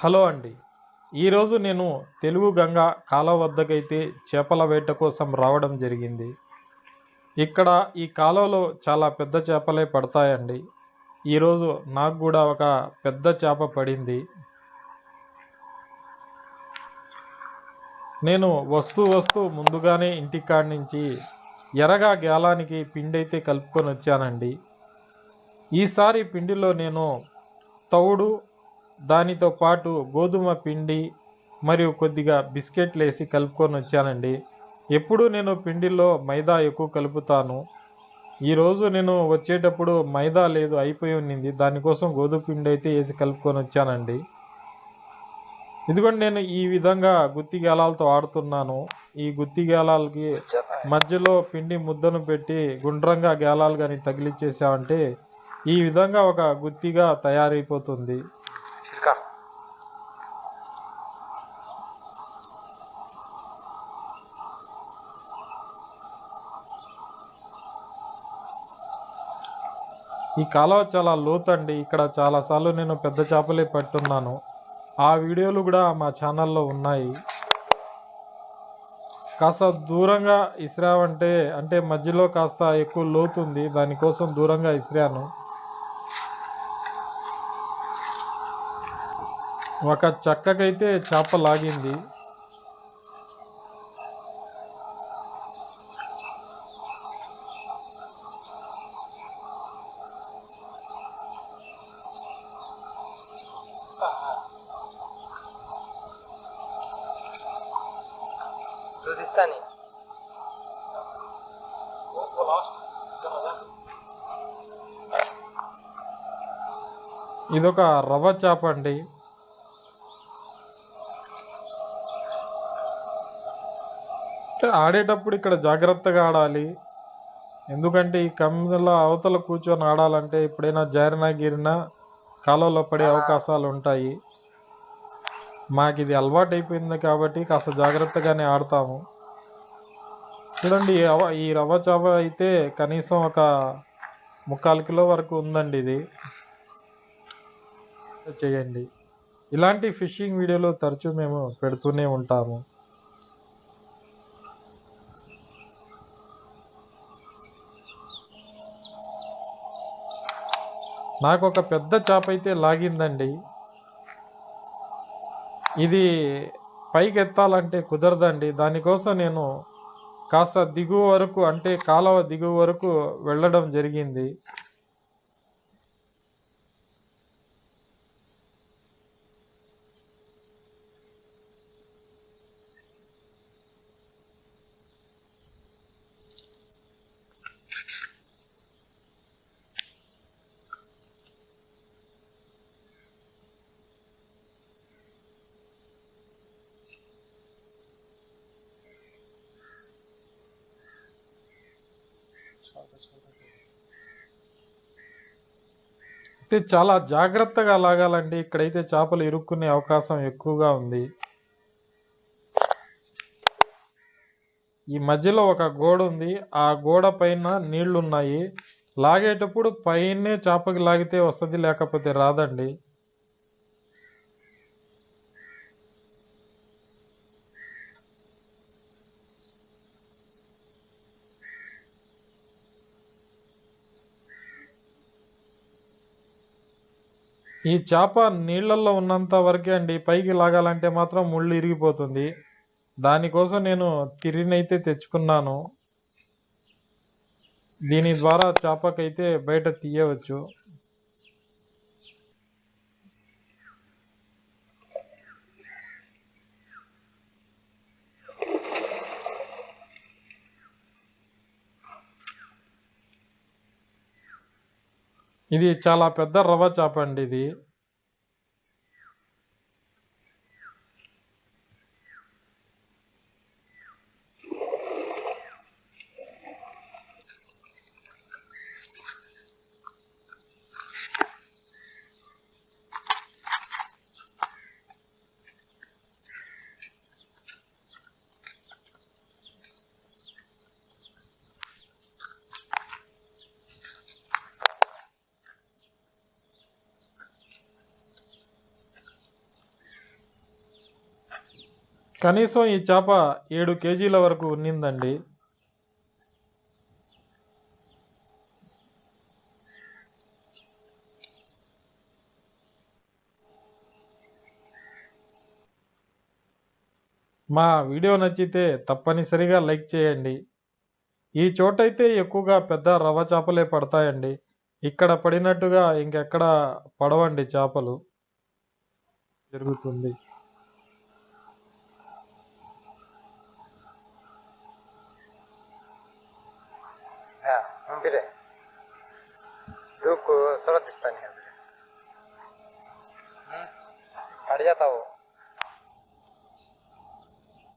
Hello అండి. ఈరోజు నేను తెలుగు గంగ కాలువ వద్దకైతే చేపల వేట కోసం రావడం జరిగింది. ఇక్కడ ఈ కాలువలో చాలా పెద్ద చేపలే పడతాయండి. ఈరోజు నాకు కూడా ఒక పెద్ద చేప పడింది. నేను వస్తూ వస్తూ ముందుగానే ఇంటికాడి నుంచి ఎరగా గేలానికి పిండి అయితే కలుపుకొని వచ్చానండి ఈసారి పిండిలో నేను తౌడు దానితో పాటు గోధుమ పిండి మరియు కొద్దిగా బిస్కెట్లు వేసి కలుపుకొని వచ్చానండి. ఎప్పుడూ నేను పిండిలో మైదా ఎక్కువ కలుపుతాను. ఈరోజు నేను వచ్చేటప్పుడు మైదా లేదు అయిపోయి ఉన్నింది దానికోసం గోధుమ పిండి అయితే వేసి కలుపుకొని వచ్చానండి. ఇదిగోండి నేను ఈ విధంగా గుత్తి గేలాలతో ఆడుతున్నాను. ఈ గుత్తి గేలాలకి మధ్యలో పిండి ముద్దను పెట్టి గుండ్రంగా గేలాలు కానీ తగిలిచ్చేసామంటే ఈ విధంగా ఒక గుత్తిగా తయారైపోతుంది. ఈ కాలువ చాలా లోతండి. ఇక్కడ చాలా సార్లు నేను పెద్ద చేపలే పట్టున్నాను. ఆ వీడియోలు కూడా మా ఛానల్లో ఉన్నాయి. కాస్త దూరంగా ఇసిరావంటే అంటే మధ్యలో కాస్త ఎక్కువ లోతు ఉంది. దానికోసం దూరంగా ఇసిరాను. ఒక చక్కకైతే చేప లాగింది. చూపిస్తాను ఇదొక రవ్వ చేప అండి. ఆడేటప్పుడు ఇక్కడ జాగ్రత్తగా ఆడాలి. ఎందుకంటే ఈ కమ్మిల అవతల కూర్చొని ఆడాలంటే ఎప్పుడైనా జారినా గిరినా కాలువలో పడే అవకాశాలు ఉంటాయి. మాకు ఇది అలవాటు అయిపోయింది కాబట్టి కాస్త జాగ్రత్తగానే ఆడతాము. చూడండి ఈ రవ్వ ఈ రవ్వ అయితే కనీసం ఒక ముక్కాలు కిలో వరకు ఉందండి ఇది. చేయండి. ఇలాంటి ఫిషింగ్ వీడియోలు తరచూ మేము పెడుతూనే ఉంటాము. నాకు ఒక పెద్ద చేప అయితే లాగిందండి. ఇది పైకి ఎత్తాలంటే కుదరదండి. దానికోసం నేను కాస్త దిగువ వరకు అంటే కాలువ దిగువ వరకు వెళ్ళడం జరిగింది. అయితే చాలా జాగ్రత్తగా లాగాలండి. ఇక్కడైతే చేపలు ఇరుక్కునే అవకాశం ఎక్కువగా ఉంది. ఈ మధ్యలో ఒక గోడ ఉంది. ఆ గోడ పైన నీళ్ళున్నాయి. లాగేటప్పుడు పైనే చేపకి లాగితే వస్తుంది లేకపోతే రాదండి. ఈ చేప నీళ్ళల్లో ఉన్నంత వరకే అండి. పైకి లాగాలంటే మాత్రం ముళ్ళు ఇరిగిపోతుంది. దానికోసం నేను తిరినైతే తెచ్చుకున్నాను. దీని ద్వారా చేపకైతే బయట తీయవచ్చు. ఇది చాలా పెద్ద రవ్వ చేప అండి ఇది. కనీసం ఈ చేప ఏడు కేజీల వరకు ఉన్నిందండి. మా వీడియో నచ్చితే తప్పనిసరిగా లైక్ చేయండి. ఈ చోటైతే ఎక్కువగా పెద్ద రవ్వ చేపలే పడతాయండి. ఇక్కడ పడినట్టుగా ఇంకెక్కడ పడవండి చేపలు. జరుగుతుంది. हाँ हम फिर धूप को सूरत दिखता नहीं है फिर हट जाता वो